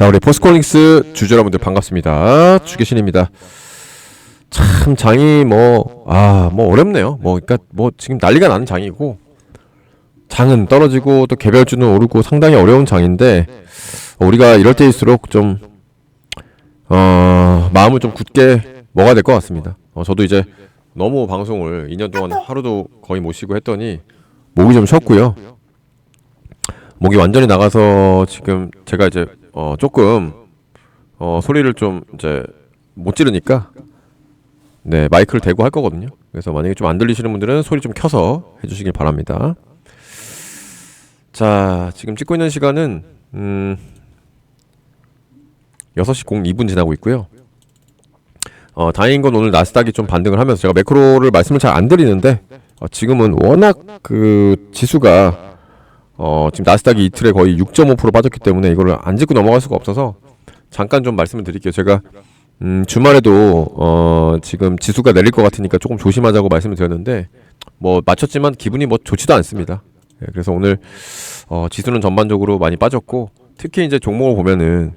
자, 우리 포스콜링스 주주 여러분들 반갑습니다. 주계신입니다. 참 장이 뭐, 아, 뭐 어렵네요. 뭐, 그러니까 뭐 지금 난리가 나는 장이고, 장은 떨어지고 또 개별주는 오르고 상당히 어려운 장인데, 우리가 이럴 때일수록 좀, 어, 마음을 좀 굳게 먹어야 될 것 같습니다. 어, 저도 이제 너무 방송을 2년 동안 하루도 거의 못 쉬고 했더니, 목이 좀 쉬었고요. 목이 완전히 나가서 지금 제가 이제 어 조금 어 소리를 좀 이제 못 지르니까 네 마이크를 대고 할 거거든요. 그래서 만약에 좀 안 들리시는 분들은 소리 좀 켜서 해주시길 바랍니다. 자 지금 찍고 있는 시간은 음 6시 02분 지나고 있고요. 어 다행인 건 오늘 나스닥이 좀 반등을 하면서 제가 매크로를 말씀을 잘 안 드리는데 어, 지금은 워낙 그 지수가 어, 지금 나스닥이 이틀에 거의 6.5% 빠졌기 때문에 이거를 안 짚고 넘어갈 수가 없어서 잠깐 좀 말씀을 드릴게요. 제가 음, 주말에도 어, 지금 지수가 내릴 것 같으니까 조금 조심하자고 말씀을 드렸는데 뭐 맞췄지만 기분이 뭐 좋지도 않습니다. 예, 그래서 오늘 어, 지수는 전반적으로 많이 빠졌고 특히 이제 종목을 보면은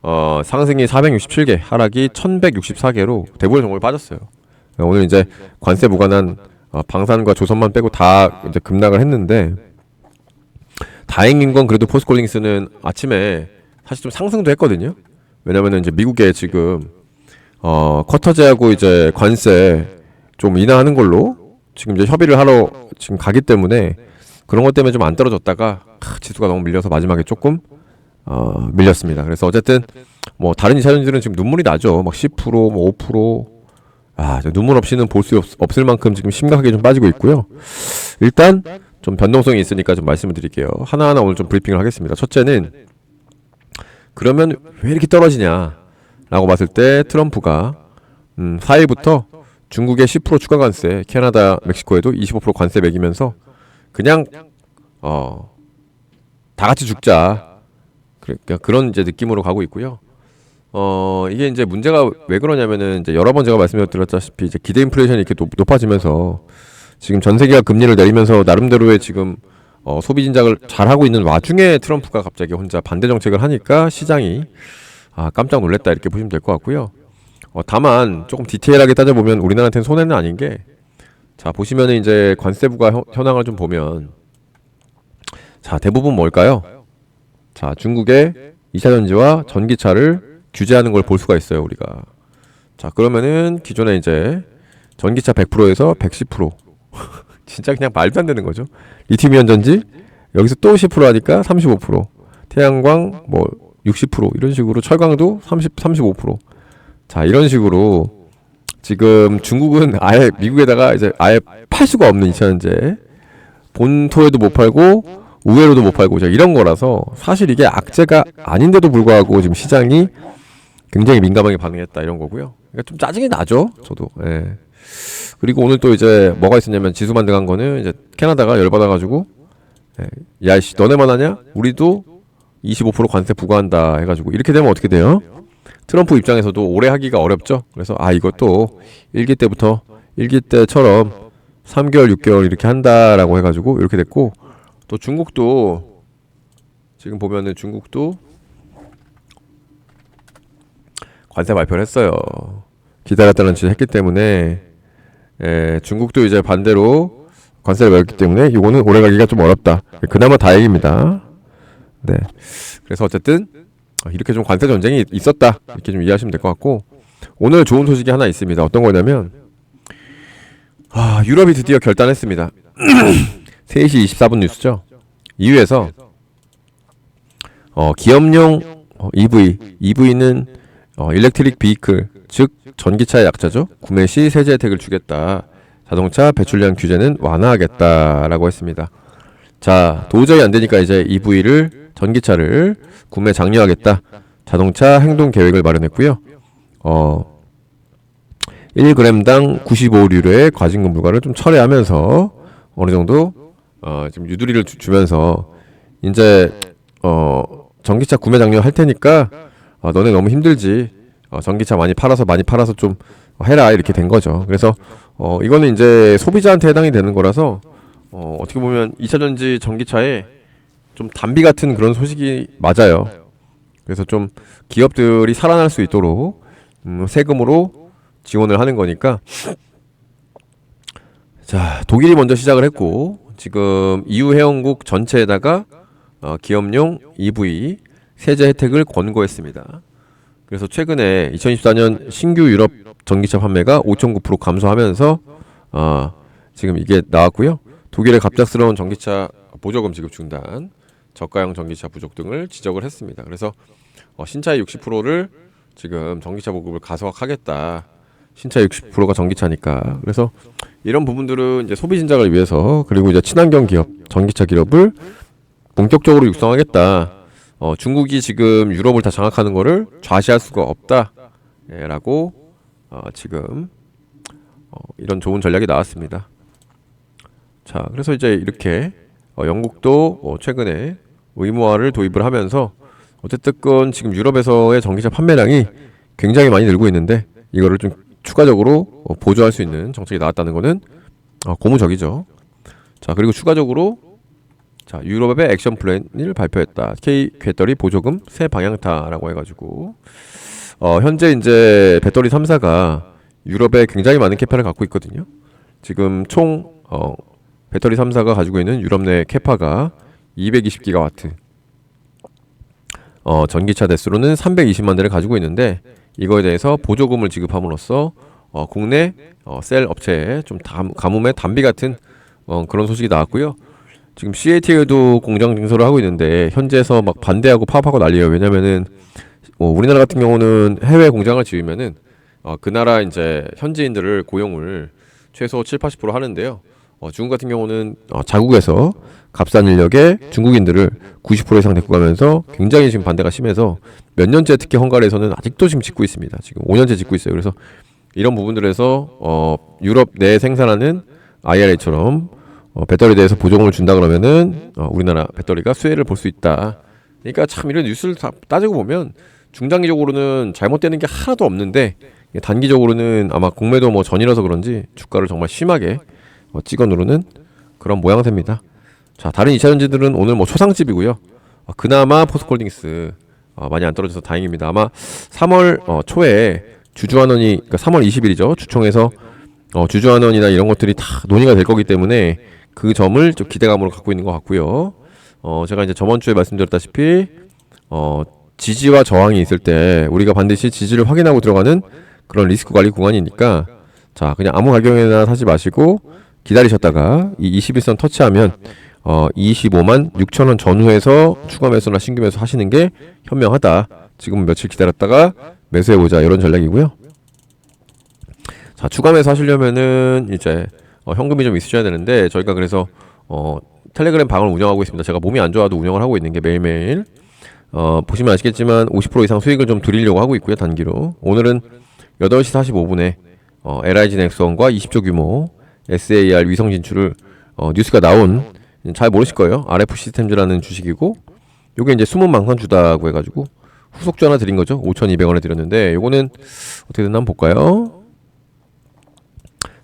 어, 상승이 467개, 하락이 1164개로 대부분 종목이 빠졌어요. 오늘 이제 관세 무관한 어, 방산과 조선만 빼고 다 이제 급락을 했는데 다행인 건 그래도 포스콜링스는 아침에 사실 좀 상승도 했거든요. 왜냐면은 이제 미국에 지금 어 쿼터제하고 이제 관세 좀 인하하는 걸로 지금 이제 협의를 하러 지금 가기 때문에 그런 것 때문에 좀 안 떨어졌다가 크, 지수가 너무 밀려서 마지막에 조금 어 밀렸습니다. 그래서 어쨌든 뭐 다른 이사전들은 지금 눈물이 나죠. 막 10%뭐 5%. 아, 저 눈물 없이는 볼 수 없을 만큼 지금 심각하게 좀 빠지고 있고요. 일단 좀 변동성이 있으니까 좀 말씀을 드릴게요. 하나하나 오늘 좀 브리핑을 하겠습니다. 첫째는 그러면 왜 이렇게 떨어지냐? 라고 봤을 때 트럼프가 음, 4일부터 중국에 10% 추가 관세, 캐나다, 멕시코에도 25% 관세 매기면서 그냥 어, 다 같이 죽자. 그러니까 그런 이제 느낌으로 가고 있고요. 어, 이게 이제 문제가 왜 그러냐면은 이제 여러 번 제가 말씀드렸다시피 이제 기대 인플레이션이 이렇게 높, 높아지면서 지금 전 세계가 금리를 내리면서 나름대로의 지금 어, 소비 진작을 잘 하고 있는 와중에 트럼프가 갑자기 혼자 반대 정책을 하니까 시장이 아 깜짝 놀랐다 이렇게 보시면 될 것 같고요. 어, 다만 조금 디테일하게 따져보면 우리나라한테는 손해는 아닌 게 자 보시면은 이제 관세부가 현, 현황을 좀 보면 자 대부분 뭘까요? 자 중국의 2차 전지와 전기차를 규제하는 걸 볼 수가 있어요 우리가. 자 그러면은 기존에 이제 전기차 100%에서 110% 진짜 그냥 말도 안 되는 거죠. 리튬이온 전지 여기서 또 10% 하니까 35%. 태양광 뭐 60% 이런 식으로 철강도 30 35%. 자, 이런 식으로 지금 중국은 아예 미국에다가 이제 아예 팔 수가 없는 이차전제 본토에도 못 팔고 우회로도 못 팔고 이런 거라서 사실 이게 악재가 아닌데도 불구하고 지금 시장이 굉장히 민감하게 반응했다 이런 거고요. 그러니까 좀 짜증이 나죠. 저도. 예. 그리고 오늘 또 이제 뭐가 있었냐면 지수 만등한 거는 이제 캐나다가 열받아가지고 예, 야이씨 너네만 하냐? 우리도 25% 관세 부과한다 해가지고 이렇게 되면 어떻게 돼요? 트럼프 입장에서도 오래 하기가 어렵죠. 그래서 아 이것도 일기 때부터 일기 때처럼 3개월, 6개월 이렇게 한다라고 해가지고 이렇게 됐고 또 중국도 지금 보면은 중국도 관세 발표를 했어요. 기다렸다는 짓을 했기 때문에 예, 중국도 이제 반대로 관세를 매겼기 때문에 이거는 오래 가기가 좀 어렵다. 그나마 다행입니다. 네. 그래서 어쨌든 이렇게 좀 관세 전쟁이 있었다. 이렇게 좀 이해하시면 될 것 같고 오늘 좋은 소식이 하나 있습니다. 어떤 거냐면 아, 유럽이 드디어 결단했습니다. 3시 24분 뉴스죠. EU에서 어, 기업용 어, EV, EV는 어, 일렉트릭 비이클, 즉 전기차의 약자죠. 구매 시 세제 혜택을 주겠다. 자동차 배출량 규제는 완화하겠다라고 했습니다. 자, 도저히 안 되니까 이제 EV를 전기차를 구매 장려하겠다. 자동차 행동 계획을 마련했고요. 어 1g당 95류의 과징금 부과를 좀 철회하면서 어느 정도 어 지금 유두리를 주, 면서 이제 어 전기차 구매 장려 할 테니까 어, 너네 너무 힘들지. 어, 전기차 많이 팔아서 많이 팔아서 좀 해라 이렇게 된 거죠. 그래서 어, 이거는 이제 소비자한테 해당이 되는 거라서 어, 어떻게 보면 2차 전지 전기차에 좀 단비 같은 그런 소식이 맞아요. 그래서 좀 기업들이 살아날 수 있도록 음, 세금으로 지원을 하는 거니까 자 독일이 먼저 시작을 했고 지금 EU 회원국 전체에다가 어, 기업용 EV 세제 혜택을 권고했습니다. 그래서 최근에 2024년 신규 유럽 전기차 판매가 5.9% 감소하면서 어, 지금 이게 나왔고요. 독일의 갑작스러운 전기차 보조금 지급 중단, 저가형 전기차 부족 등을 지적을 했습니다. 그래서 어, 신차의 60%를 지금 전기차 보급을 가속화하겠다. 신차의 60%가 전기차니까. 그래서 이런 부분들은 이제 소비 진작을 위해서 그리고 이제 친환경 기업, 전기차 기업을 본격적으로 육성하겠다. 어, 중국이 지금 유럽을 다 장악하는 거를 좌시할 수가 없다라고 어, 지금 어, 이런 좋은 전략이 나왔습니다. 자, 그래서 이제 이렇게 어, 영국도 어, 최근에 의무화를 도입을 하면서 어쨌든 지금 유럽에서의 전기차 판매량이 굉장히 많이 늘고 있는데 이거를 좀 추가적으로 어, 보조할 수 있는 정책이 나왔다는 거는 어, 고무적이죠. 자, 그리고 추가적으로 자, 유럽의 액션 플랜을 발표했다. K 배터리 보조금 새 방향타라고 해가지고 어, 현재 이제 배터리 3사가 유럽에 굉장히 많은 캐파를 갖고 있거든요. 지금 총 어, 배터리 3사가 가지고 있는 유럽 내 캐파가 220기가와트. 어, 전기차 대수로는 320만 대를 가지고 있는데 이거에 대해서 보조금을 지급함으로써 어, 국내 어, 셀 업체에 좀 담, 가뭄의 단비 같은 어, 그런 소식이 나왔고요. 지금 CAT에도 공장 증설을 하고 있는데 현지에서 막 반대하고 파업하고 난리예요. 왜냐면은 뭐 우리나라 같은 경우는 해외 공장을 지으면은 어, 그 나라 이제 현지인들을 고용을 최소 7, 80% 하는데요. 어, 중국 같은 경우는 어, 자국에서 값싼 인력에 중국인들을 90% 이상 데리고 가면서 굉장히 지금 반대가 심해서 몇 년째 특히 헝가리에서는 아직도 지금 짓고 있습니다. 지금 5년째 짓고 있어요. 그래서 이런 부분들에서 어, 유럽 내 생산하는 IRA처럼 어, 배터리에 대해서 보조금을 준다 그러면은 어, 우리나라 배터리가 수혜를 볼 수 있다. 그러니까 참 이런 뉴스를 다 따지고 보면 중장기적으로는 잘못되는 게 하나도 없는데 단기적으로는 아마 공매도 뭐 전이라서 그런지 주가를 정말 심하게 어, 찍어 누르는 그런 모양새입니다. 자 다른 2차 전지들은 오늘 뭐 초상집이고요. 어, 그나마 포스콜딩스 어, 많이 안 떨어져서 다행입니다. 아마 3월 어, 초에 주주환원이 그러니까 3월 20일이죠. 주총에서 어, 주주환원이나 이런 것들이 다 논의가 될 거기 때문에 그 점을 좀 기대감으로 갖고 있는 것 같고요. 어, 제가 이제 저번 주에 말씀드렸다시피 어, 지지와 저항이 있을 때 우리가 반드시 지지를 확인하고 들어가는 그런 리스크 관리 구간이니까 자 그냥 아무 가격에나 사지 마시고 기다리셨다가 이 21선 터치하면 어 25만 6천 원 전후에서 추가 매수나 신규 매수 하시는 게 현명하다. 지금 며칠 기다렸다가 매수해 보자 이런 전략이고요. 자 추가 매수 하시려면은 이제 어, 현금이 좀 있으셔야 되는데 저희가 그래서 어 텔레그램 방을 운영하고 있습니다. 제가 몸이 안 좋아도 운영을 하고 있는 게 매일매일 어 보시면 아시겠지만 50% 이상 수익을 좀 드리려고 하고 있고요 단기로 오늘은 8시 45분에 어, LIG 넥슨과 20조 규모 SAR 위성 진출을 어, 뉴스가 나온 잘 모르실 거예요. RF 시스템즈라는 주식이고 요게 이제 숨은 망상주다고 해가지고 후속주 하나 드린 거죠. 5,200원에 드렸는데 요거는 어떻게 됐나 한번 볼까요?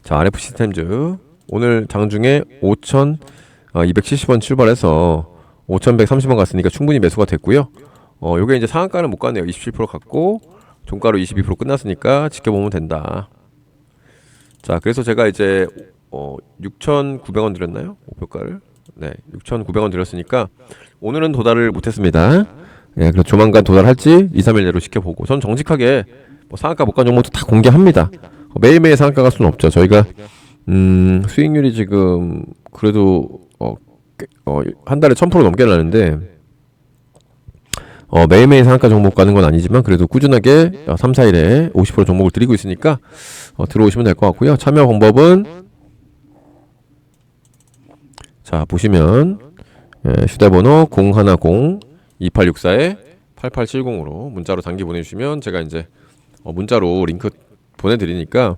자 RF 시스템즈 오늘 장중에 5,270원 출발해서 5,130원 갔으니까 충분히 매수가 됐고요. 어 요게 이제 상한가는 못 갔네요. 27% 갔고 종가로 22% 끝났으니까 지켜보면 된다. 자, 그래서 제가 이제 어 6,900원 드렸나요? 목표가를? 네, 6,900원 드렸으니까 오늘은 도달을 못 했습니다. 예, 그래서 조만간 도달할지 2, 3일 내로 지켜보고 전 정직하게 뭐 상한가 못간 종목도 다 공개합니다. 어, 매일매일 상한가 갈 수는 없죠. 저희가 음, 수익률이 지금 그래도 어, 어, 한 달에 1000% 넘게 나는데 어, 매일매일 상한가 종목 가는 건 아니지만 그래도 꾸준하게 어, 3, 4일에 50% 종목을 드리고 있으니까 어, 들어오시면 될 것 같고요. 참여 방법은 자 보시면 예, 휴대번호 010-2864에 8870으로 문자로 단기 보내주시면 제가 이제 어, 문자로 링크 보내드리니까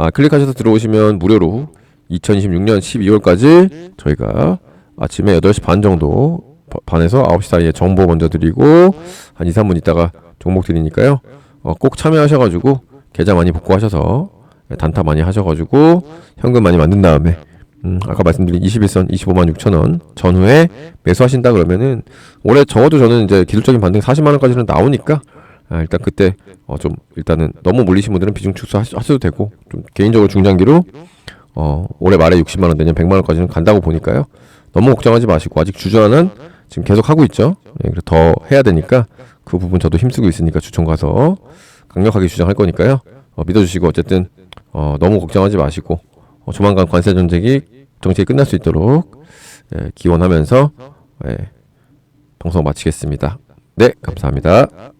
아, 클릭하셔서 들어오시면 무료로 2026년 12월까지 저희가 아침에 8시 반 정도 반에서 9시 사이에 정보 먼저 드리고 한 2, 3분 있다가 종목 드리니까요. 어, 꼭 참여하셔가지고 계좌 많이 복구하셔서 단타 많이 하셔가지고 현금 많이 만든 다음에 음, 아까 말씀드린 21선 25만 6천 원 전후에 매수하신다 그러면은 올해 적어도 저는 이제 기술적인 반등 40만 원까지는 나오니까 아, 일단 그때 어, 좀 일단은 너무 몰리신 분들은 비중 축소하셔도 되고 좀 개인적으로 중장기로 어, 올해 말에 60만 원 내년 100만 원까지는 간다고 보니까요. 너무 걱정하지 마시고 아직 주저하는 지금 계속 하고 있죠. 예, 그래서 더 해야 되니까 그 부분 저도 힘쓰고 있으니까 주총 가서 강력하게 주장할 거니까요. 어, 믿어주시고 어쨌든 어, 너무 걱정하지 마시고 어, 조만간 관세 정책이 정책이 끝날 수 있도록 예, 기원하면서 예, 방송 마치겠습니다. 네, 감사합니다.